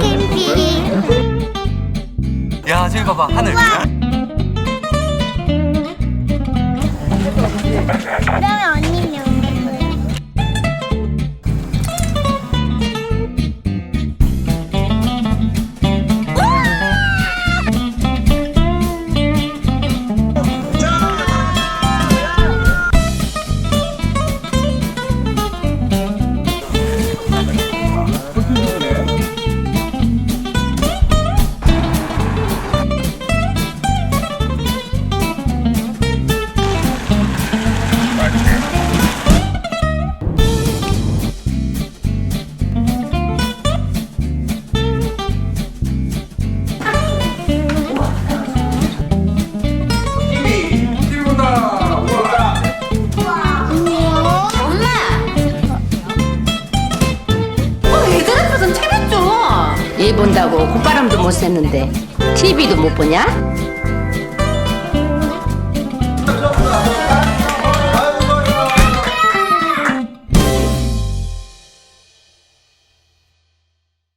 캠핑. 야 저기 봐봐 하늘 본다고 콧바람도 못 쐈는데 TV도 못 보냐?